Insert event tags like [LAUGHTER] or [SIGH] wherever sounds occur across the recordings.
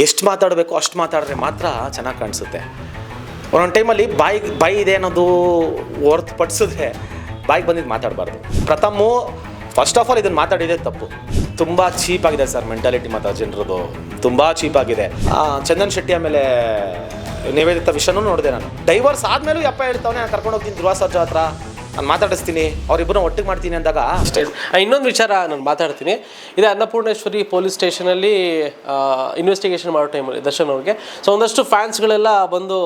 ಎಷ್ಟು ಮಾತಾಡಬೇಕು ಅಷ್ಟು ಮಾತಾಡಿದ್ರೆ ಮಾತ್ರ ಚೆನ್ನಾಗಿ ಕಾಣಿಸುತ್ತೆ. ಒಂದೊಂದು ಟೈಮಲ್ಲಿ ಬಾಯಿ ಬಾಯಿ ಇದೆ ಅನ್ನೋದು ಹೊರತುಪಡಿಸಿದ್ರೆ ಬಾಯಿಗೆ ಬಂದಿದ್ದು ಮಾತಾಡಬಾರ್ದು. ಪ್ರಥಮು ಫಸ್ಟ್ ಆಫ್ ಆಲ್ ಇದನ್ನು ಮಾತಾಡಿದೆ ತಪ್ಪು. ತುಂಬ ಚೀಪ್ ಆಗಿದೆ ಸರ್ ಮೆಂಟಾಲಿಟಿ ಮಾತ್ರ ಜನರದು ತುಂಬ ಚೀಪ್ ಆಗಿದೆ. ಚಂದನ್ ಶೆಟ್ಟಿ ಆಮೇಲೆ ನಿವೇದಿತ ವಿಷಯನೂ ನೋಡಿದೆ ನಾನು. ಡೈವರ್ಸ್ ಆದಮೇಲೂ ಯಪ್ಪ ಹೇಳ್ತಾವನೆ, ನಾನು ಕರ್ಕೊಂಡು ಹೋಗ್ತೀನಿ ಧ್ರುವ ಸರ್ಜಾ ಹತ್ರ. ನಾನು ಮಾತಾಡಿಸ್ತೀನಿ ಅವರಿಬ್ಬರನ್ನ ಒಟ್ಟಿಗೆ ಮಾಡ್ತೀನಿ ಅಂದಾಗ ಅಷ್ಟೇ. ಇನ್ನೊಂದು ವಿಚಾರ ನಾನು ಮಾತಾಡ್ತೀನಿ. ಇದೆ ಅನ್ನಪೂರ್ಣೇಶ್ವರಿ ಪೊಲೀಸ್ ಸ್ಟೇಷನಲ್ಲಿ ಇನ್ವೆಸ್ಟಿಗೇಷನ್ ಮಾಡೋ ಟೈಮಲ್ಲಿ ದರ್ಶನ್ ಅವ್ರಿಗೆ. ಸೊ ಒಂದಷ್ಟು ಫ್ಯಾನ್ಸ್ಗಳೆಲ್ಲ ಬಂದು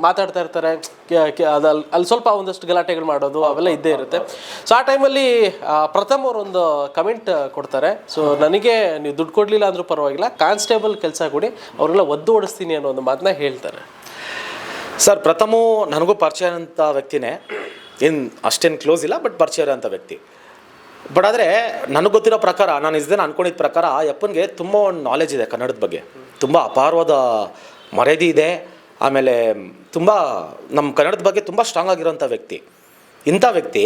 ಮಾತಾಡ್ತಾ ಇರ್ತಾರೆ. ಕೆ- ಅಲ್ಲಿ ಸ್ವಲ್ಪ ಒಂದಷ್ಟು ಗಲಾಟೆಗಳು ಮಾಡೋದು ಅವೆಲ್ಲ ಇದ್ದೇ ಇರುತ್ತೆ. ಸೊ ಆ ಟೈಮಲ್ಲಿ ಪ್ರಥಮ್ ಅವರೊಂದು ಒಂದು ಕಮೆಂಟ್ ಕೊಡ್ತಾರೆ. ಸೊ ನನಗೆ ನೀವು ದುಡ್ಡು ಕೊಡಲಿಲ್ಲ ಅಂದರೂ ಪರವಾಗಿಲ್ಲ ಕಾನ್ಸ್ಟೇಬಲ್ ಕೆಲಸ ಕೊಡಿ ಅವರೆಲ್ಲ ಒದ್ದು ಓಡಿಸ್ತೀನಿ ಅನ್ನೋ ಒಂದು ಮಾತನ್ನ ಹೇಳ್ತಾರೆ. ಸರ್ ಪ್ರಥಮ ನನಗೂ ಪರಿಚಯ ಅಂತ ವ್ಯಕ್ತಿನೇ. ಏನು ಅಷ್ಟೇನು ಕ್ಲೋಸ್ ಇಲ್ಲ ಬಟ್ ಪರಿಚಯ ಇರೋಂಥ ವ್ಯಕ್ತಿ. ಬಟ್ ಆದರೆ ನನಗೆ ಗೊತ್ತಿರೋ ಪ್ರಕಾರ, ನಾನು ಇಸ್ ದಿನ ಅನ್ಕೊಂಡಿದ್ದ ಪ್ರಕಾರ ಯಪ್ಪನಿಗೆ ತುಂಬ ಒಂದು ನಾಲೆಜ್ ಇದೆ ಕನ್ನಡದ ಬಗ್ಗೆ. ತುಂಬ ಅಪಾರವಾದ ಮರ್ಯಾದೆ ಇದೆ. ಆಮೇಲೆ ತುಂಬ ನಮ್ಮ ಕನ್ನಡದ ಬಗ್ಗೆ ತುಂಬ ಸ್ಟ್ರಾಂಗ್ ಆಗಿರೋಂಥ ವ್ಯಕ್ತಿ. ಇಂಥ ವ್ಯಕ್ತಿ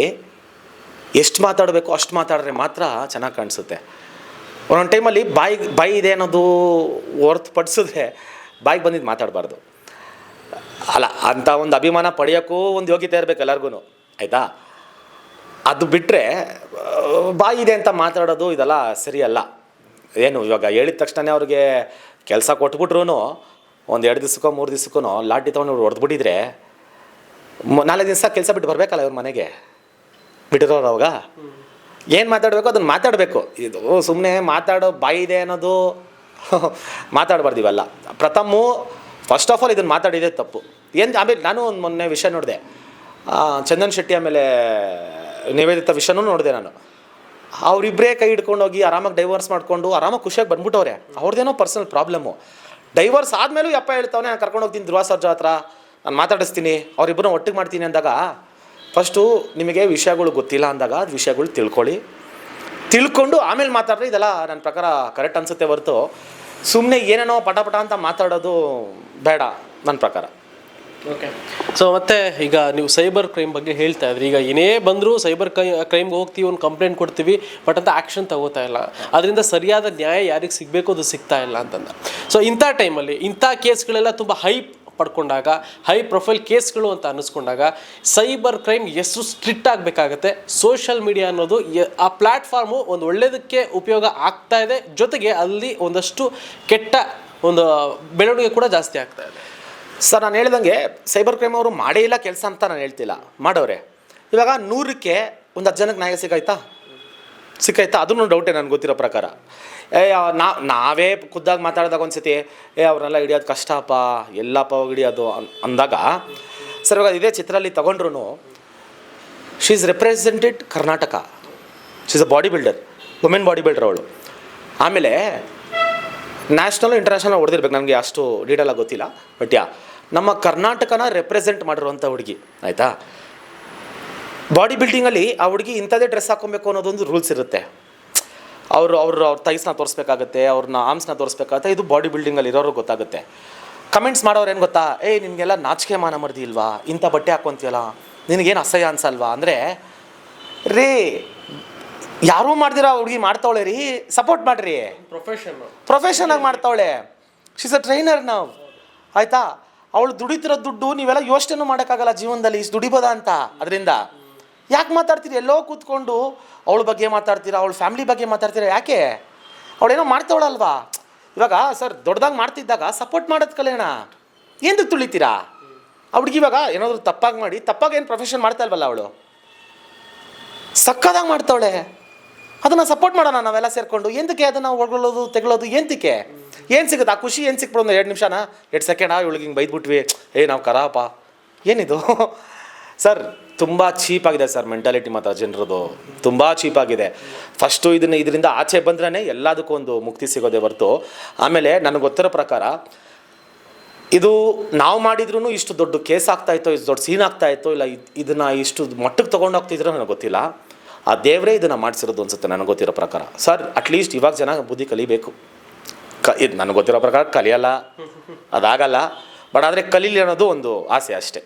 ಎಷ್ಟು ಮಾತಾಡಬೇಕು, ಅಷ್ಟು ಮಾತಾಡಿದ್ರೆ ಮಾತ್ರ ಚೆನ್ನಾಗಿ ಕಾಣಿಸುತ್ತೆ. ಒಂದೊಂದು ಟೈಮಲ್ಲಿ ಬಾಯಿ ಬಾಯಿ ಇದೆ ಅನ್ನೋದು ಹೊರತುಪಡಿಸಿದ್ರೆ ಬಾಯಿಗೆ ಬಂದಿದ್ದು ಮಾತಾಡಬಾರ್ದು. ಅಲ್ಲ, ಅಂಥ ಒಂದು ಅಭಿಮಾನ ಪಡೆಯೋಕ್ಕೂ ಒಂದು ಯೋಗ್ಯತೆ ಇರಬೇಕು ಎಲ್ಲರಿಗೂ ಆಯಿತಾ? ಅದು ಬಿಟ್ಟರೆ ಬಾಯಿ ಇದೆ ಅಂತ ಮಾತಾಡೋದು ಇದೆಲ್ಲ ಸರಿಯಲ್ಲ. ಏನು, ಇವಾಗ ಹೇಳಿದ ತಕ್ಷಣವೇ ಅವ್ರಿಗೆ ಕೆಲಸ ಕೊಟ್ಬಿಟ್ರು ಒಂದು ಎರಡು ದಿವ್ಸಕ್ಕೋ, ಮೂರು ದಿವ್ಸಕ್ಕೂ ಲಾಟಿ ತೊಗೊಂಡು ಹೊಡೆದ್ಬಿಟ್ಟಿದ್ರೆ ನಾಲ್ಕು ದಿವಸ ಕೆಲಸ ಬಿಟ್ಟು ಬರಬೇಕಲ್ಲ ಇವ್ರ ಮನೆಗೆ? ಬಿಟ್ಟಿರೋರು ಅವಾಗ? ಏನು ಮಾತಾಡಬೇಕು? ಅದನ್ನು ಮಾತಾಡಬೇಕು. ಇದು ಸುಮ್ಮನೆ ಮಾತಾಡೋ ಬಾಯಿ ಇದೆ ಅನ್ನೋದು [LAUGHS] ಮಾತಾಡಬಾರ್ದು ಇವೆಲ್ಲ ಪ್ರಥಮು ಫಸ್ಟ್ ಆಫ್ ಆಲ್ ಇದನ್ನು ಮಾತಾಡಿದೆ ತಪ್ಪು. ಏನು, ಆಮೇಲೆ ನಾನು ಒಂದು ಮೊನ್ನೆ ವಿಷಯ ನೋಡಿದೆ. ಚಂದನ್ ಶೆಟ್ಟಿ ಆಮೇಲೆ ನಿವೇದಿತ ವಿಷಯನೂ ನೋಡಿದೆ ನಾನು. ಅವರಿಬ್ಬರೇ ಕೈ ಹಿಡ್ಕೊಂಡು ಹೋಗಿ ಆರಾಮಾಗಿ ಡೈವರ್ಸ್ ಮಾಡಿಕೊಂಡು ಆರಾಮಾಗಿ ಖುಷಿಯಾಗಿ ಬಂದ್ಬಿಟ್ಟವ್ರೆ. ಅವ್ರದ್ದೇನೋ ಪರ್ಸನಲ್ ಪ್ರಾಬ್ಲಮ್ಮು ಡೈವರ್ಸ್ ಆದಮೇಲೂ ಯಪ್ಪ ಹೇಳ್ತಾವನೆ, ನಾನು ಕರ್ಕೊಂಡು ಹೋಗ್ತೀನಿ ಧ್ರುವ ಸರ್ಜಾ ಹತ್ರ ನಾನು ಮಾತಾಡಿಸ್ತೀನಿ ಅವರಿಬ್ಬರನ್ನ ಒಟ್ಟಿಗೆ ಮಾಡ್ತೀನಿ ಅಂದಾಗ ಫಸ್ಟು ನಿಮಗೆ ವಿಷಯಗಳು ಗೊತ್ತಿಲ್ಲ ಅಂದಾಗ ಅದು ವಿಷಯಗಳು ತಿಳ್ಕೊಳ್ಳಿ. ತಿಳ್ಕೊಂಡು ಆಮೇಲೆ ಮಾತಾಡ್ರಿ ಇದೆಲ್ಲ ನನ್ನ ಪ್ರಕಾರ ಕರೆಕ್ಟ್ ಅನಿಸುತ್ತೆ ಹೊರತು. ಸುಮ್ಮನೆ ಏನೇನೋ ಪಟ ಪಟ ಅಂತ ಮಾತಾಡೋದು ಬೇಡ ನನ್ನ ಪ್ರಕಾರ. ಓಕೆ ಸೊ ಮತ್ತೆ ಈಗ ನೀವು ಸೈಬರ್ ಕ್ರೈಮ್ ಬಗ್ಗೆ ಹೇಳ್ತಾ ಇದ್ರಿ. ಈಗ ಏನೇ ಬಂದರೂ ಸೈಬರ್ ಕೈ ಕ್ರೈಮ್ಗೆ ಹೋಗ್ತೀವಿ, ಒಂದು ಕಂಪ್ಲೇಂಟ್ ಕೊಡ್ತೀವಿ ಬಟ್ ಅಂತ ಆ್ಯಕ್ಷನ್ ತಗೋತಾ ಇಲ್ಲ. ಅದರಿಂದ ಸರಿಯಾದ ನ್ಯಾಯ ಯಾರಿಗೆ ಸಿಗಬೇಕು ಅದು ಸಿಗ್ತಾ ಇಲ್ಲ ಅಂತಂದ. ಸೊ ಇಂಥ ಟೈಮಲ್ಲಿ ಇಂಥ ಕೇಸ್ಗಳೆಲ್ಲ ತುಂಬ ಹೈಪ್ ಪಡ್ಕೊಂಡಾಗ, ಹೈ ಪ್ರೊಫೈಲ್ ಕೇಸ್ಗಳು ಅಂತ ಅನ್ನಿಸ್ಕೊಂಡಾಗ ಸೈಬರ್ ಕ್ರೈಮ್ ಎಷ್ಟು ಸ್ಟ್ರಿಕ್ಟ್ ಆಗಬೇಕಾಗತ್ತೆ? ಸೋಷಿಯಲ್ ಮೀಡಿಯಾ ಅನ್ನೋದು ಆ ಪ್ಲ್ಯಾಟ್ಫಾರ್ಮು ಒಂದು ಒಳ್ಳೆಯದಕ್ಕೆ ಉಪಯೋಗ ಆಗ್ತಾ ಇದೆ. ಜೊತೆಗೆ ಅಲ್ಲಿ ಒಂದಷ್ಟು ಕೆಟ್ಟ ಒಂದು ಬೆಳವಣಿಗೆ ಕೂಡ ಜಾಸ್ತಿ ಆಗ್ತಾ ಇದೆ. ಸರ್, ನಾನು ಹೇಳ್ದಂಗೆ ಸೈಬರ್ ಕ್ರೈಮ್ ಅವರು ಮಾಡೇ ಇಲ್ಲ ಕೆಲಸ ಅಂತ ನಾನು ಹೇಳ್ತಿಲ್ಲ. ಮಾಡೋರೆ. ಇವಾಗ ನೂರಕ್ಕೆ ಒಂದು ಹತ್ತು ಜನಕ್ಕೆ ನ್ಯಾಯ ಸಿಗಾಯ್ತಾ ಸಿಕ್ಕಾಯ್ತಾ ಅದನ್ನು ಡೌಟೇ ನನಗೆ ಗೊತ್ತಿರೋ ಪ್ರಕಾರ. ಏ ನಾ, ನಾವೇ ಖುದ್ದಾಗಿ ಮಾತಾಡಿದಾಗ ಒಂದ್ಸತಿ, ಏ, ಅವ್ರನ್ನೆಲ್ಲ ಹಿಡಿಯೋದು ಕಷ್ಟಪ್ಪ ಎಲ್ಲಪ್ಪ ಹಿಡಿಯೋದು ಅಂದಾಗ, ಸರ್, ಇವಾಗ ಇದೇ ಚಿತ್ರದಲ್ಲಿ ತಗೊಂಡ್ರು she is represented Karnataka she is a body builder women body builder ಅವಳು. ಆಮೇಲೆ ನ್ಯಾಷನಲ್ ಇಂಟರ್ನ್ಯಾಷನಲ್ ಹೊಡೆದಿರ್ಬೇಕು. ನನಗೆ ಅಷ್ಟು ಡೀಟೇಲಾಗಿ ಗೊತ್ತಿಲ್ಲ. ಬಟ್ ಯಾ ನಮ್ಮ ಕರ್ನಾಟಕನ ರೆಪ್ರೆಸೆಂಟ್ ಮಾಡಿರುವಂಥ ಹುಡುಗಿ, ಆಯಿತಾ? ಬಾಡಿ ಬಿಲ್ಡಿಂಗಲ್ಲಿ ಆ ಹುಡುಗಿ ಇಂಥದ್ದೇ ಡ್ರೆಸ್ ಹಾಕೊಬೇಕು ಅನ್ನೋದೊಂದು ರೂಲ್ಸ್ ಇರುತ್ತೆ. ಅವರು ಅವರು, ಅವ್ರ ತೈಸ್ನ ತೋರಿಸ್ಬೇಕಾಗತ್ತೆ ಅವ್ರನ್ನ ಆರ್ಮ್ಸ್ನ ತೋರಿಸ್ಬೇಕಾಗತ್ತೆ, ಇದು ಬಾಡಿ ಬಿಲ್ಡಿಂಗಲ್ಲಿ ಇರೋರು ಗೊತ್ತಾಗುತ್ತೆ. ಕಮೆಂಟ್ಸ್ ಮಾಡೋರು ಏನು ಗೊತ್ತಾ? ಏಯ್ ನಿಮಗೆಲ್ಲ ನಾಚಿಕೆ ಮಾನ ಮರ್ದಿ ಇಲ್ವಾ? ಇಂಥ ಬಟ್ಟೆ ಹಾಕೊತೀಯಲ್ಲ ನಿನಗೇನು ಅಸಹ್ಯ ಅನ್ಸಲ್ವಾ? ಅಂದರೆ, ರೇ ಯಾರೂ ಮಾಡ್ದಿರ ಹುಡುಗಿ ಮಾಡ್ತಾವಳೆ ರೀ? ಸಪೋರ್ಟ್ ಮಾಡಿರಿ. ಪ್ರೊಫೆಷನ್ ಪ್ರೊಫೆಷನ್ ಆಗಿ ಮಾಡ್ತಾವಳೆ. ಶಿಸ್ ಅ ಟ್ರೈನರ್ ನಾವು ಆಯ್ತಾ? ಅವಳು ದುಡಿತಿರೋ ದುಡ್ಡು ನೀವೆಲ್ಲ ಯೋಚನೆ ಮಾಡೋಕ್ಕಾಗಲ್ಲ ಜೀವನದಲ್ಲಿ ಇಷ್ಟು ದುಡಿಬೋದ ಅಂತ? ಅದರಿಂದ. ಯಾಕೆ ಮಾತಾಡ್ತೀರಿ? ಎಲ್ಲೋ ಕೂತ್ಕೊಂಡು ಅವಳ ಬಗ್ಗೆ ಮಾತಾಡ್ತೀರಾ? ಅವಳ ಫ್ಯಾಮಿಲಿ ಬಗ್ಗೆ ಮಾತಾಡ್ತೀರಾ? ಯಾಕೆ? ಅವಳೇನೋ ಮಾಡ್ತಾವಳಲ್ವಾ? ಇವಾಗ ಸರ್ ದೊಡ್ಡದಾಗಿ ಮಾಡ್ತಿದ್ದಾಗ ಸಪೋರ್ಟ್ ಮಾಡೋದು ಕಲಿಯೋಣ. ಏನು ತುಳಿತೀರಾ? ಅವಳಿಗೆ ಇವಾಗ ಏನಾದರೂ ತಪ್ಪಾಗಿ ಮಾಡಿ ತಪ್ಪಾಗಿ ಏನು ಪ್ರೊಫೆಷನ್ ಮಾಡ್ತಾ ಇಲ್ವಲ್ಲ ಅವಳು? ಸಕ್ಕದಾಗಿ ಮಾಡ್ತಾವಳೆ. ಅದನ್ನು ಸಪೋರ್ಟ್ ಮಾಡೋಣ ನಾವೆಲ್ಲ ಸೇರಿಕೊಂಡು. ಎಂತಕ್ಕೆ ಅದನ್ನು ಹೊಗಳೋದು, ತೆಗಳೋದು, ಎಂತಕ್ಕೆ? ಏನು ಸಿಗುತ್ತೆ? ಆ ಖುಷಿ ಏನು ಸಿಕ್ಬಿಡೋದು ಎರಡು ನಿಮಿಷನ? ಎರಡು ಸೆಕೆಂಡಾ ಇವಳಿಗೆ ಹಿಂಗೆ ಬೈದ್ಬಿಟ್ವಿ. ಏ, ನಾವು ಕರಾಪ ಏನಿದು? ಸರ್, ತುಂಬ ಚೀಪಾಗಿದೆ ಸರ್ ಮೆಂಟಾಲಿಟಿ ಮಾತ್ರ ಜನರದು ತುಂಬ ಚೀಪಾಗಿದೆ ಫಸ್ಟು ಇದನ್ನು ಇದರಿಂದ ಆಚೆ ಬಂದ್ರೇ ಎಲ್ಲದಕ್ಕೂ ಒಂದು ಮುಕ್ತಿ ಸಿಗೋದೇ ಹೊರತು. ಆಮೇಲೆ ನನಗೆ ಗೊತ್ತಿರೋ ಪ್ರಕಾರ, ಇದು ನಾವು ಮಾಡಿದ್ರೂ ಇಷ್ಟು ದೊಡ್ಡ ಕೇಸ್ ಆಗ್ತಾ ಇತ್ತೋ, ಇಷ್ಟು ದೊಡ್ಡ ಸೀನ್ ಆಗ್ತಾ ಇತ್ತೋ, ಇಲ್ಲ ಇದನ್ನು ಇಷ್ಟು ಮಟ್ಟಕ್ಕೆ ತೊಗೊಂಡು ಹೋಗ್ತಿದ್ರೋ ನನಗೆ ಗೊತ್ತಿಲ್ಲ. ಆ ದೇವರೇ ಇದನ್ನು ಮಾಡಿಸಿರೋದು ಅನ್ಸುತ್ತೆ ನನಗೆ ಗೊತ್ತಿರೋ ಪ್ರಕಾರ. ಸರ್ ಅಟ್ಲೀಸ್ಟ್ ಇವಾಗ ಜನ ಬುದ್ಧಿ ಕಲಿಬೇಕು. ಕ, ಇದು ನನಗೆ ಗೊತ್ತಿರೋ ಪ್ರಕಾರ ಕಲಿಯಲ್ಲ. ಅದಾಗಲ್ಲ. ಬಟ್ ಆದರೆ ಕಲೀಲಿ ಅನ್ನೋದು ಒಂದು ಆಸೆ ಅಷ್ಟೇ.